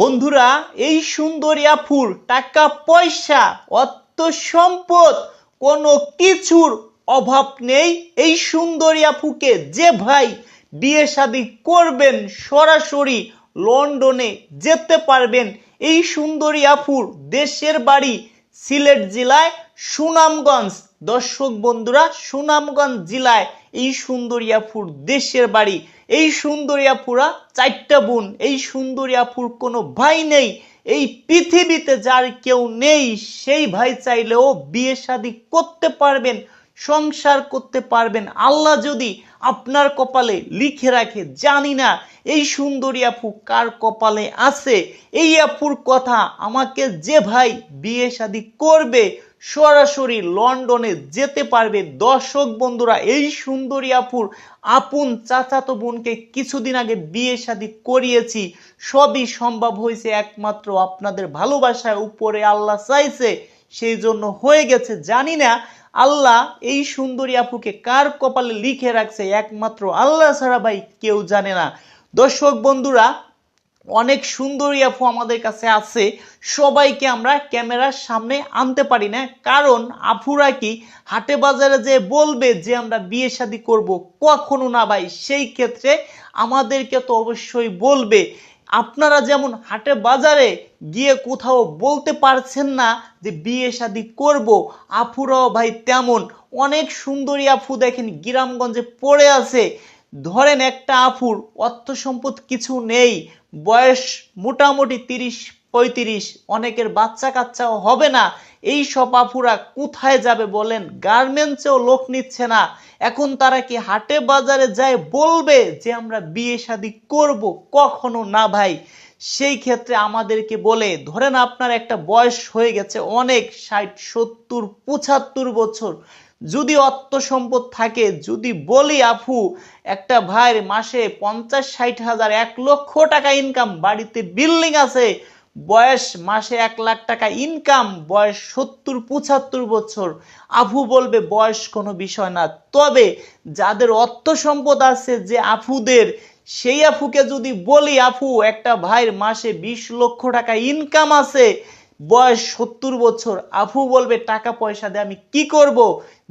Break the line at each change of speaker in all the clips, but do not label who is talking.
বন্ধুরা, এই সুন্দরী আফুর টাকা, পয়সা, অর্থ সম্পদ, কোনো কিছুর অভাব নেই। এই সুন্দরী আফুকে যে ভাই বিয়ে শাদী করবেন, সরাসরি লন্ডনে যেতে পারবেন। এই সুন্দরী আফুর দেশের বাড়ি সিলেট জেলায় সুনামগঞ্জ। দর্শক বন্ধুরা, সুনামগঞ্জ জেলায় এই সুন্দরী আফুর দেশের বাড়ি এই সুন্দরী আফুরা চারটা বোন, এই সুন্দরী আফুর কোনো ভাই নেই, এই পৃথিবীতে যার কেউ নেই, সেই ভাই চাইলেও বিয়ে শাদী করতে পারবেন, সংসার করতে পারবেন। আল্লাহ যদি আপনার কপালে লিখে রাখে, জানি না এই সুন্দরী আপু কার কপালে আছে, এই আপুর কথা আমাকে যে ভাই বিয়ে শাদী করবে সরাসরি লন্ডনে যেতে পারবে। দর্শক বন্ধুরা, এই সুন্দরী আপুর আপন চাচাতো বোনকে কিছুদিন আগে বিয়ে শাদী করিয়েছি। সবই সম্ভব হয়েছে একমাত্র আপনাদের ভালোবাসায়। উপরে আল্লাহ চাইছে, সেই জন্য হয়ে গেছে। জানি না, আল্লাহ এই সুন্দরী আপুকে কার কপালে লিখে রাখছে, একমাত্র আল্লাহ ছাড়া ভাই কেউ জানে না। দর্শক বন্ধুরা অনেক সুন্দরী আপু আমাদের কাছে আছে। সবাইকে আমরা ক্যামেরার সামনে আনতে পারি না। কারণ আফুরা কি হাটে বাজারে যে বলবে যে আমরা বিয়ে শাদী করব, কখনো না ভাই। সেই ক্ষেত্রে আমাদেরকে তো অবশ্যই বলবে। আপনারা যেমন হাটে বাজারে গিয়ে কোথাও বলতে পারছেন না যে বিয়ে শাদী করব আফুরাও ভাই তেমন। অনেক সুন্দরী আফু দেখেন গ্রামগঞ্জে পড়ে আছে। ধরেন একটা আফুর অর্থ সম্পদ কিছু নেই। বয়স মোটামুটি তিরিশ, পঁয়ত্রিশ, অনেকের বাচ্চা কাচ্চাও হবে না। এই সব আফুরা কোথায় যাবে বলেন? গার্মেন্টসেও লোক নিচ্ছে না। এখন তারা কি হাটে বাজারে যায় বলবে যে আমরা বিয়ে শাদী করব? কখনো না ভাই। সেই ক্ষেত্রে আমাদেরকে বলে, ধরেন আপনার একটা বয়স হয়ে গেছে অনেক, ষাট, সত্তর, পঁচাত্তর বছর। যদি অর্থ সম্পদ থাকে, যদি বলি আফু একটা ভাইয়ের মাসে পঞ্চাশ, ষাট হাজার, এক লক্ষ টাকা ইনকাম বাড়িতে বিল্ডিং আছে, বয়স মাসে এক লাখ টাকা ইনকাম বয়স সত্তর, পঁচাত্তর বছর। আফু বলবে, বয়স কোনো বিষয় না। তবে যাদের অর্থ সম্পদ আছে যে আফুদের সেই আফুকে যদি বলি আফু একটা ভাইয়ের মাসে বিশ লক্ষ টাকা ইনকাম আছে বয়স সত্তর বছর, আফু বলবে, টাকা পয়সা দিয়ে আমি কি করব?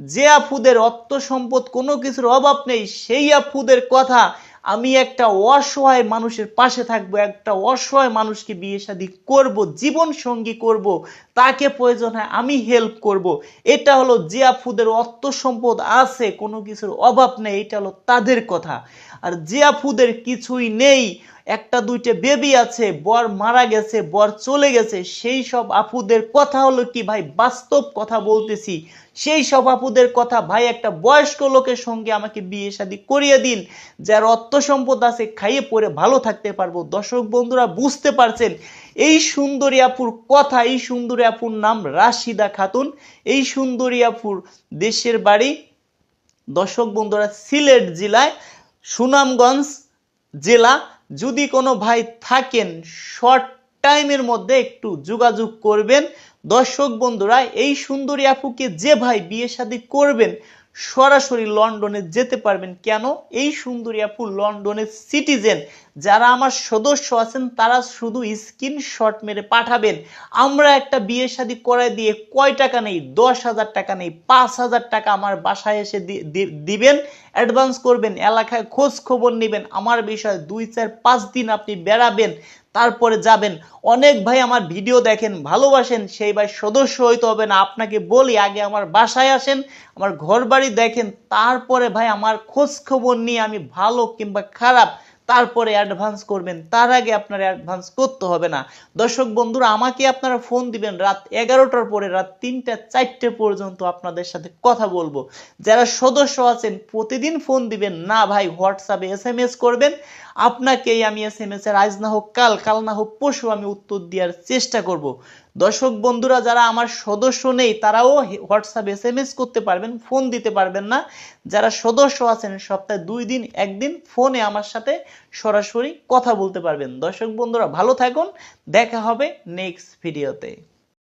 যে আফুদের অর্থ সম্পদ কোনো কিছুর অভাব নেই, সেই আফুদের কথা আমি একটা অসহায় মানুষের পাশে থাকব, একটা অসহায় মানুষকে বিয়ে শাদী করব, জীবন সঙ্গী করব, তাকে প্রয়োজন হয় আমি হেল্প করব। এটা হলো যে আফুদের অর্থ সম্পদ আছে, কোনো কিছুর অভাব নেই, এটা হলো তাদের কথা। আর যে আফুদের কিছুই নেই একটা দুইটা বেবি আছে, বর মারা গেছে, বর চলে গেছে, সেই সব আপুদের কথা হলো কি ভাই? বাস্তব কথা বলতেছি। সেই সব আপুদের কথা ভাই একটা বয়স্ক লোকের সঙ্গে আমাকে বিয়ে শাদী করিয়ে দিন। যার অর্থ সম্পদ আছে, খাইয়ে পরে ভালো থাকতে পারব। দর্শক বন্ধুরা, বুঝতে পারছেন? এই সুন্দরী আপুর কথা, এই সুন্দরী আপুর নাম রাশিদা খাতুন। এই সুন্দরী আপুর দেশের বাড়ি দর্শক বন্ধুরা, সিলেট জেলায়, সুনামগঞ্জ জেলা। যদি কোনো ভাই থাকেন শর্ট টাইমের মধ্যে একটু যোগাযোগ করবেন। দর্শক বন্ধুরা, এই সুন্দরী আপুকে যে ভাই বিয়ে শাদী করবেন, সরাসরি লন্ডনে যেতে পারবেন। কেন? এই সুন্দরী আপু লন্ডনের সিটিজেন যারা আমার সদস্য আছেন, তারা শুধু স্ক্রিনশট মেরে পাঠাবেন। আমরা একটা বিয়ে শাদী করায় দিয়ে কয় টাকা নেই? দশ হাজার টাকা নেই। পাঁচ হাজার টাকা আমার বাসায় এসে দিবেন অ্যাডভান্স করবেন, এলাকায় খোঁজ খবর নেবেন। আমার বিষয়ে দুই, চার, পাঁচ দিন আপনি বেড়াবেন, তারপরে যাবেন। অনেক ভাই আমার ভিডিও দেখেন, ভালোবাসেন, সেই ভাই সদস্য হইতে হবে না। আপনাকে বলি, আগে আমার বাসায় আসেন, আমার ঘর বাড়ি দেখেন, তারপরে ভাই আমার খোঁজ খবর নিয়ে আমি ভালো কিংবা খারাপ তারপরে অ্যাডভান্স করবেন, তার আগে আপনার অ্যাডভান্স করতে হবে না। দর্শক বন্ধুরা, আমাকে আপনারা ফোন দিবেন রাত এগারোটার পরে, রাত তিনটা, চারটে পর্যন্ত আপনাদের সাথে কথা বলব। যারা সদস্য আছেন, প্রতিদিন ফোন দিবেন, না ভাই হোয়াটসঅ্যাপে এস এম এস করবেন। আপনাকেই আমি এস এম এস এর আজ না হোক, কাল কাল না হোক, পরশু আমি উত্তর দেওয়ার চেষ্টা করব। দর্শক বন্ধুরা, যারা আমার সদস্য নেই, তারাও হোয়াটসঅ্যাপ এস এম এস করতে পারবেন, ফোন দিতে পারবেন না। যারা সদস্য আছেন, সপ্তাহে দুই দিন, একদিন ফোনে আমার সাথে সরাসরি কথা বলতে পারবেন। দর্শক বন্ধুরা, ভালো থাকুন। দেখা হবে নেক্সট ভিডিওতে